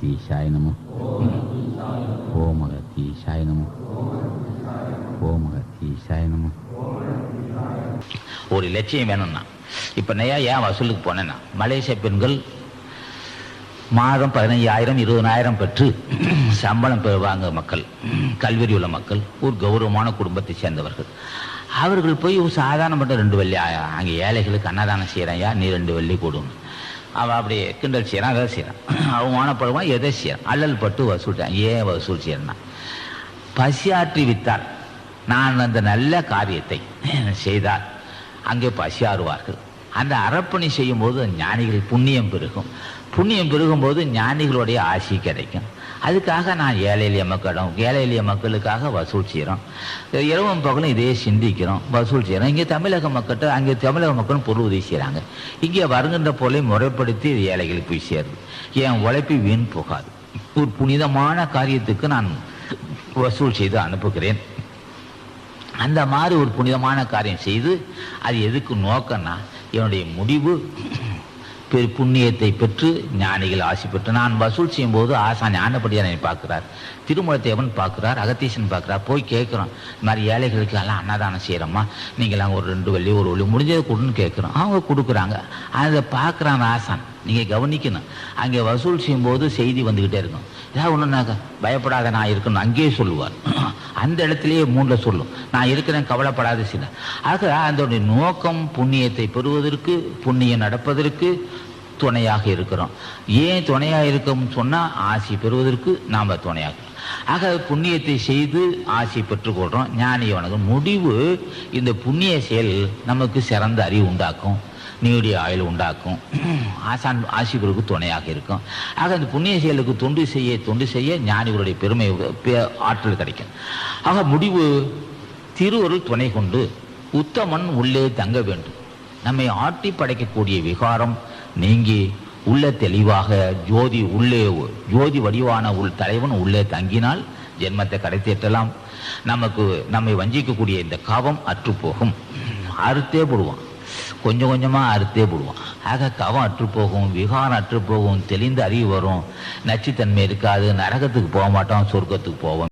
அகத்தீஷாய நம ஓம் அகத்தீஷாய நம ஓம் அகத்தீஷாய நம ஒரு லட்சியம் வேணும்னா இப்போ நையா ஏன் வசூலுக்கு போனேன்னா மலேசிய பெண்கள் மாதம் பதினைஞ்சாயிரம் இருபதாயிரம் பெற்று சம்பளம் பெறுவாங்க மக்கள் கல்வெறி உள்ள மக்கள் ஒரு கௌரவமான குடும்பத்தை சேர்ந்தவர்கள். அவர்கள் போய் ஒரு சாதாரணப்பட்ட ரெண்டு வெள்ளி அங்கே ஏழைகளுக்கு அன்னதானம் செய்கிறாயா நீ ரெண்டு வெள்ளி கொடுங்க அவன் அப்படியே கிண்டல் செய்கிறான் அதை செய்கிறான் அவமானப்படுவான் எதை செய்யறான்? அல்லல் பட்டு வசூலிட்டான் ஏன் வசூல் செய்யறனா பசியாற்றி வித்தார் நான் அந்த நல்ல காரியத்தை செய்தால் அங்கே பசியாறுவார்கள். அந்த அறப்பணி செய்யும்போது ஞானிகள் புண்ணியம் பெருகும். புண்ணியம் பெருகும்போது ஞானிகளுடைய ஆசி கிடைக்கும். அதுக்காக நான் ஏழை எளிய மக்களும் ஏழை எளிய மக்களுக்காக வசூல் செய்கிறோம் இரவும் பகலும் இதே சிந்திக்கிறோம் வசூல் செய்கிறோம் இங்கே தமிழக மக்கள்கிட்ட அங்கே தமிழக மக்களும் பொருள் உதவி செய்கிறாங்க இங்கே வருகின்ற பொருளை முறைப்படுத்தி ஏழைகளுக்கு போய் சேருது. என் உழைப்பு வீண் போகாது. ஒரு புனிதமான காரியத்துக்கு நான் வசூல் செய்து அனுப்புகிறேன். அந்த மாதிரி ஒரு புனிதமான காரியம் செய்து அது எதுக்கு நோக்கம்னா என்னுடைய முடிவு. பெரு புண்ணியத்தை பெற்று ஞானிகள் ஆசி பெற்று நான் வசூல் செய்யும்போது ஆசா ஞானப்படியார் என்னை பார்க்குறார். திருமலத்தேவன் பார்க்குறார் அகத்தீசன் பார்க்குறார். போய் கேட்குறோம் இந்த மாதிரி ஏழைகளுக்கு எல்லாம் அன்னதானம் செய்கிறோம்மா நீங்களாம் ஒரு ரெண்டு வள்ளி ஒரு வள்ளி முடிஞ்சதை கொடுன்னு கேட்குறோம். அவங்க கொடுக்குறாங்க. அதை பார்க்குறான் ஆசான். நீங்கள் கவனிக்கணும். அங்கே வசூல் செய்யும்போது செய்தி வந்துக்கிட்டே இருக்கும். ஏதாவது ஒன்றுனாக்க பயப்படாத நான் இருக்கணும். அங்கேயே சொல்லுவார். அந்த இடத்துலயே மூன்றில் சொல்லும். நான் இருக்கிறேன் கவலைப்படாத சில ஆக அதனுடைய நோக்கம் புண்ணியத்தை பெறுவதற்கு புண்ணியம் நடப்பதற்கு துணையாக இருக்கிறோம். ஏன் துணையாக இருக்கோம்னு சொன்னால் ஆசி பெறுவதற்கு நாம் துணையாக. ஆக புண்ணியத்தை செய்து ஆசி பெற்றுக்கொள்கிறோம் ஞானி வணக்கம் முடிவு இந்த புண்ணிய செயல் நமக்கு சிறந்த அறிவு உண்டாக்கும். நீடிய ஆயுள் உண்டாக்கும். ஆசான் ஆசிபருக்கு துணையாக இருக்கும். ஆக அந்த புண்ணிய செயலுக்கு தொண்டு செய்ய தொண்டு செய்ய ஞானிகளுடைய பெருமை பே- ஆற்றல் கிடைக்கும். ஆக முடிவு திருவருள் துணை கொண்டு உத்தமன் உள்ளே தங்க வேண்டும். நம்மை ஆட்டி படைக்கக்கூடிய விகாரம் நீங்கி உள்ள தெளிவாக ஜோதி உள்ளே ஜோதி வடிவான உள் தலைவன் உள்ளே தங்கினால் ஜென்மத்தை கடைத்தேற்றலாம். நமக்கு நம்மை வஞ்சிக்கக்கூடிய இந்த கவம் அற்றுப்போகும். அறுத்தே போடுவான். கொஞ்சம் கொஞ்சமாக அறுத்தே போடுவான். ஆக கவம் அற்றுப்போகும் விகாரம் அற்றுப்போகும் தெளிந்த அறிவு வரும். நச்சுத்தன்மை இருக்காது நரகத்துக்கு போக மாட்டோம் சொர்க்கத்துக்கு போவோம்.